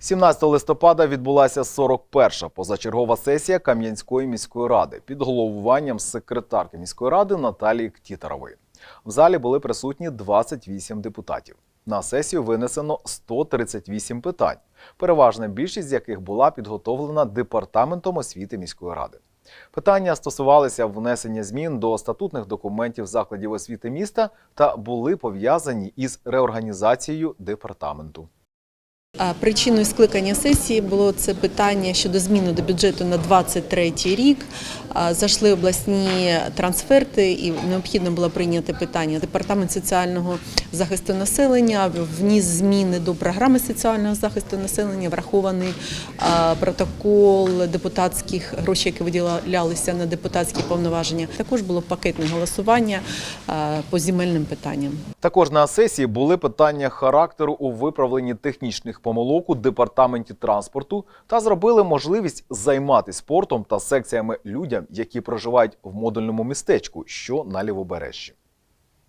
17 листопада відбулася 41-ша позачергова сесія Кам'янської міської ради під головуванням секретарки міської ради Наталії Ктітарової. В залі були присутні 28 депутатів. На сесію винесено 138 питань, переважна більшість з яких була підготовлена департаментом освіти міської ради. Питання стосувалися внесення змін до статутних документів закладів освіти міста та були пов'язані із реорганізацією департаменту. Причиною скликання сесії було це питання щодо зміни до бюджету на 23 рік. Зайшли обласні трансферти, і необхідно було прийняти питання. Департамент соціального захисту населення вніс зміни до програми соціального захисту населення, врахований протокол депутатських грошей, які виділялися на депутатські повноваження. Також було пакетне голосування по земельним питанням. Також на сесії були питання характеру у виправленні технічних помилок у департаменті транспорту та зробили можливість займатися спортом та секціями людям, які проживають в модульному містечку, що на лівобережжі.